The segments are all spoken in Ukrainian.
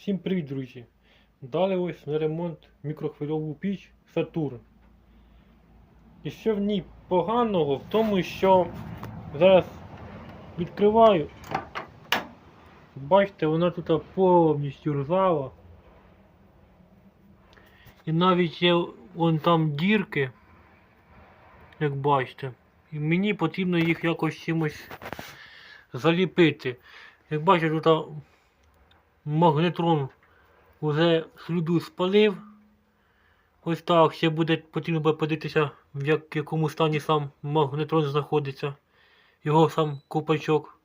Всім привіт, друзі! Дали ось на ремонт мікрохвильову піч Сатурн. І що в ній поганого в тому, що зараз відкриваю. Бачите, вона тут повністю ржава. І навіть є вон там дірки, як бачите. І мені потрібно їх якось чимось заліпити. Як бачите, тут магнетрон вже сліду спалив. Ось так, ще буде потрібно буде подивитися, в як- якому стані сам магнетрон знаходиться. Його сам копачок.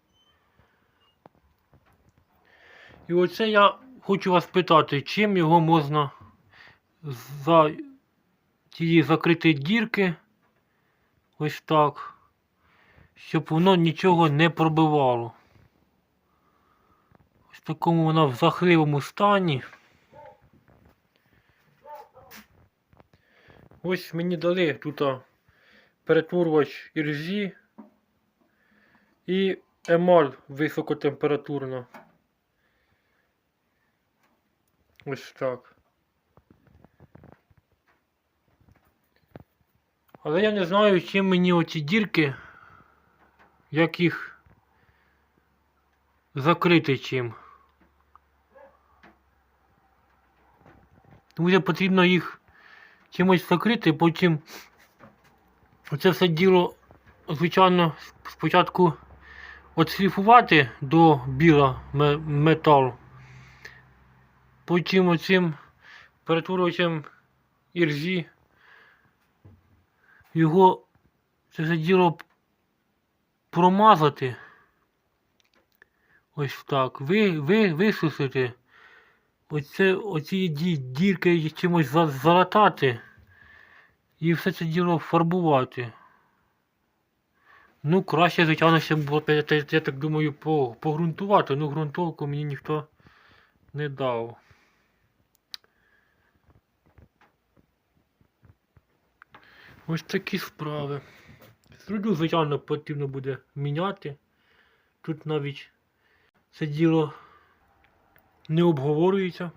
І оце я хочу вас питати, чим його можна за ті закриті дірки, ось так, щоб воно нічого не пробивало. Такому вона в жахливому стані. Ось мені дали тут перетворювач ірзі і емаль високотемпературна. Ось так. Але я не знаю, чим мені оці дірки, як їх закрити чим. Тому що потрібно їх чимось закрити, потім це все діло, звичайно, спочатку отшліфувати до біла металу. Потім оцим перетворювачем іржі його це все діло промазати. Ось так. Ви, ви, висусити. Оце, оці ді, дірки чимось за- залатати. І все це діло фарбувати. Ну, краще, звичайно, ще було, я, я, так думаю, по, погрунтувати. Ну, ґрунтовку мені ніхто не дав. Ось такі справи. Сруду, звичайно, потрібно буде міняти. Тут навіть це діло не обговорюється.